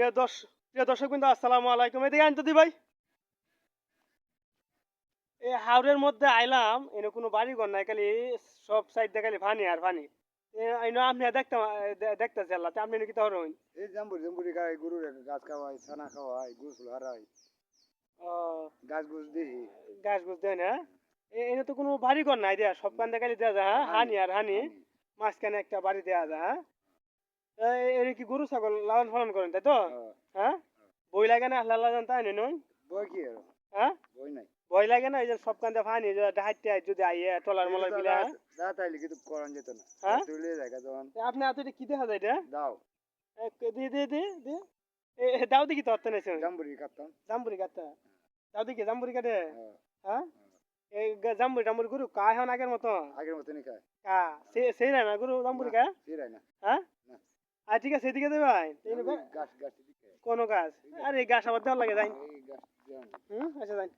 প্রিয় দর্শ প্রিয় দর্শক বিন্দু আসসালামু আলাইকুম। এদিকে আনতে দি ভাই। এই হাওড়ের মধ্যে আইলাম এনে কোনো বাড়ি ঘর নাই খালি সব সাইড দিয়ে খালি ফানি আর এনে আপনি দেখতাম দেখতেছি আল্লাহ আপনি কি হইন? এই জাম্বুরি জাম্বুরি খাই গরুর গাছ খাওয়াই ছানা খাওয়াই গোসল হারাই। গাছ গুছ দিই গাছ গুছ দেয় না? এনে তো কোনো বাড়ি ঘর নাই দেয়া সব কান দেখালি দেওয়া যায় হ্যাঁ? হানি আর হানি মাঝখানে একটা বাড়ি দেওয়া যায় হ্যাঁ? এ- এনে কি গরু ছাগল লালন পালন করেন তাই তো? হ্যাঁ বই লাগে না আল্লাহ আল্লাহ এনে নয় বই কি হ্যাঁ বই নাই। ভয় লাগে না এই যে সব কান্দে ফানি ডাহাইতে যদি আইয়ে টলার মলার যা তাইলে কিন্তু করান যেত না। হ্যাঁ? তুই লিয়ে যখন আপনি হাতে কি দেখা যায় এটা দাও। দি দি দি দি। এ দাও দেখি তো নেছে জাম্বুরি কাটতাম। জাম্বুরি কাটতা। দাও দেখি জাম্বুরি কাটে। হ্যাঁ, এই জাম্বুরি জাম্বুরি গুরু কা এখন আগের মতো আগের মতনই খায় কা সেই না গুরু জাম্বুরি কা ফিরাই না। হ্যাঁ। আর ঠিক আছে এদিকে দেবে ভাই? কোনো গাছ? আরে গাছ আবার দেওয়ার লাগে যাই। হুম আচ্ছা যাই।